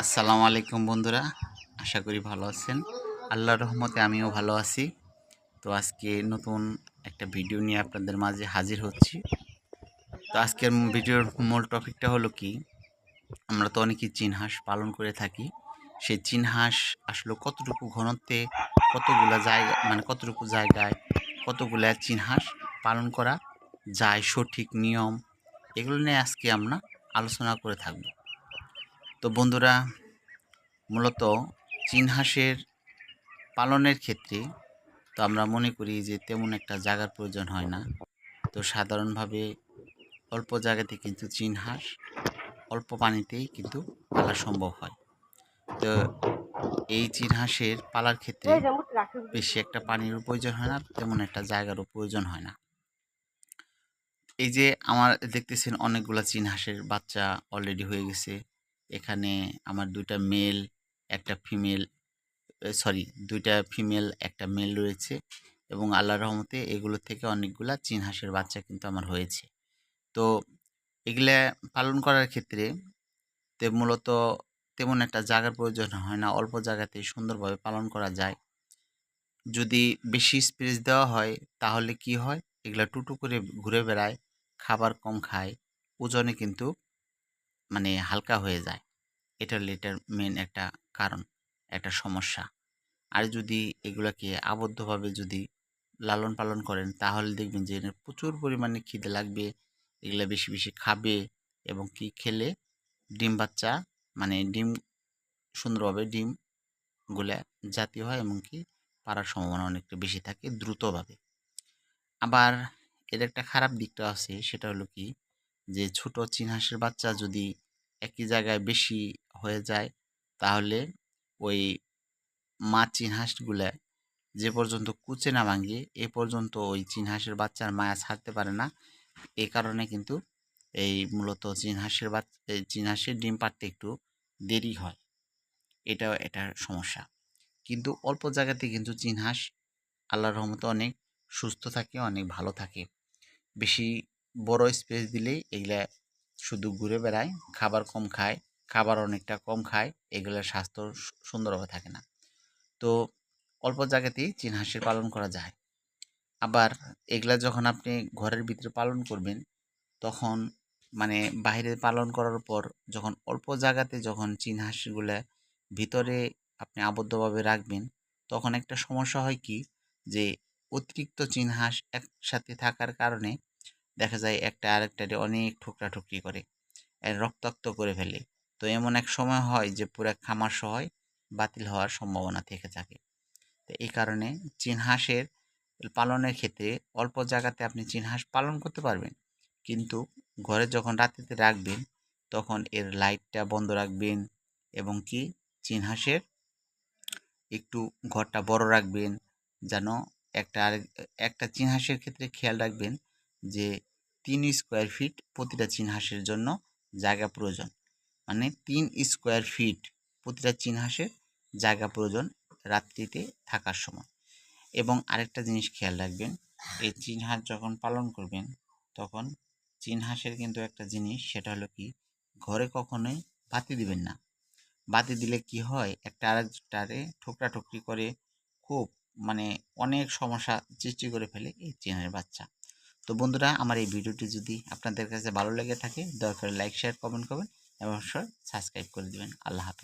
আসসালামু আলাইকুম বন্ধুরা, আশা করি ভালো আছেন। আল্লাহর রহমতে আমিও ভালো আছি। তো আজকে নতুন একটা ভিডিও নিয়ে আপনাদের মাঝে হাজির হচ্ছি। তো আজকের ভিডিওর মূল টপিকটা হলো কি, আমরা তো অনেকেই চীন হাঁস পালন করে থাকি। সেই চীন হাঁস আসলে কতটুকু ঘনত্বে কতগুলো জায়গা মানে কতটুকু জায়গায় কতগুলো চীন হাঁস পালন করা যায়, সঠিক নিয়ম, এগুলো নিয়ে আজকে আমরা আলোচনা করে থাকব। তো বন্ধুরা, মূলত চীন হাঁসের পালনের ক্ষেত্রে তো আমরা মনে করি যে তেমন একটা জায়গার প্রয়োজন হয় না। তো সাধারণভাবে অল্প জায়গাতে কিন্তু চীন হাঁস অল্প পানিতেই কিন্তু পালা সম্ভব হয়। তো এই চীন হাঁসের পালার ক্ষেত্রে বেশি একটা পানিরও প্রয়োজন হয় না, তেমন একটা জায়গারও প্রয়োজন হয় না। এই যে আমার দেখতেছেন অনেকগুলা চীন হাঁসের বাচ্চা অলরেডি হয়ে গেছে। এখানে আমার দুইটা মেল একটা ফিমেল সরি দুইটা ফিমেল একটা মেল রয়েছে এবং আল্লাহ রহমতে এগুলো থেকে অনেকগুলা চীন হাঁসের বাচ্চা কিন্তু আমার হয়েছে। তো এগুলা পালন করার ক্ষেত্রে তে মূলত তেমন একটা জায়গার প্রয়োজন হয় না, অল্প জায়গাতে সুন্দরভাবে পালন করা যায়। যদি বেশি স্পেস দেওয়া হয় তাহলে কি হয়? এগুলা টুটু করে ঘুরে বেড়ায়, খাবার কম খায়, ওজনে কিন্তু মানে হালকা হয়ে যায়। এটা হলো এটার মেন একটা কারণ, একটা সমস্যা। আর যদি এগুলাকে আবদ্ধভাবে যদি লালন পালন করেন, তাহলে দেখবেন যে প্রচুর পরিমাণে খিদে লাগবে, এগুলা বেশি বেশি খাবে এবং কি খেলে ডিম বাচ্চা মানে ডিম সুন্দরভাবে ডিমগুলা জাতীয় হয় এবং কি পারার সম্ভাবনা অনেকটা বেশি থাকে দ্রুতভাবে। আবার এর একটা খারাপ দিকটা আছে, সেটা হলো কি যে ছোট চীন হাঁসের বাচ্চা যদি একই জায়গায় বেশি হয়ে যায়, তাহলে ওই মা চীন হাঁসগুলা যে পর্যন্ত কুচে না ভাঙে এ পর্যন্ত ওই চীন হাঁসের বাচ্চার মায়া ছাড়তে পারে না। এ কারণে কিন্তু এই মূলত চীন হাঁসের বাচ্চা চীন হাঁসের ডিম পাড়তে একটু দেরি হয়। এটাও এটার সমস্যা। কিন্তু অল্প জায়গাতে কিন্তু চীন হাঁস আল্লাহর রহমতে অনেক সুস্থ থাকে, অনেক ভালো থাকে। বেশি বড় স্পেস দিলেই এগুলা শুধু ঘুরে বেড়ায়, খাবার কম খায়, খাবার অনেকটা কম খায়, এগুলোর স্বাস্থ্য সুন্দরভাবে থাকে না। তো অল্প জায়গাতেই চীন হাঁসের পালন করা যায়। আবার এগুলা যখন আপনি ঘরের ভিতরে পালন করবেন, তখন মানে বাইরে পালন করার পর যখন অল্প জায়গাতে যখন চীন হাঁসগুলা ভিতরে আপনি আবদ্ধভাবে রাখবেন, তখন একটা সমস্যা হয় কি? যে অতিরিক্ত চীন হাঁস একসাথে থাকার কারণে দেখা যায় একটা আরেকটারে অনেক ঠুকরা ঠুকরি করে রক্তাক্ত করে ফেলে। তো এমন এক সময় হয় যে পুরো খামার সহ বাতিল হওয়ার সম্ভাবনা থেকে থাকে। তো এই কারণে চীন হাঁসের পালনের ক্ষেত্রে অল্প জায়গাতে আপনি চীন হাঁস পালন করতে পারবেন। কিন্তু ঘরে যখন রাত্রিতে রাখবেন, তখন এর লাইটটা বন্ধ রাখবেন এবং কি চীন হাঁসের একটু ঘরটা বড় রাখবেন যেন একটা আরেক, একটা চীন হাঁসের ক্ষেত্রে খেয়াল রাখবেন যে তিন স্কোয়ার ফিট প্রতিটা চীন হাঁসের জন্য জায়গা প্রয়োজন। মানে তিন স্কোয়ার ফিট প্রতিটা চীন হাঁসের জায়গা প্রয়োজন রাত্রিতে থাকার সময়। এবং আরেকটা জিনিস খেয়াল রাখবেন, এই চীন হাঁস যখন পালন করবেন, তখন চীন হাঁসের কিন্তু একটা জিনিস, সেটা হলো কি, ঘরে কখনোই বাতি দিবেন না। বাতি দিলে কি হয়, একটা আরেকটারে ঠোকরা ঠুকরি করে খুব মানে অনেক সমস্যা সৃষ্টি করে ফেলে এই চেনের বাচ্চা। তো বন্ধুরা, আমার এই ভিডিওটি যদি আপনাদের কাছে ভালো লেগে থাকে, দয়া করে লাইক শেয়ার কমেন্ট করবেন এবং সাবস্ক্রাইব করে দেবেন। আল্লাহ হাফিজ।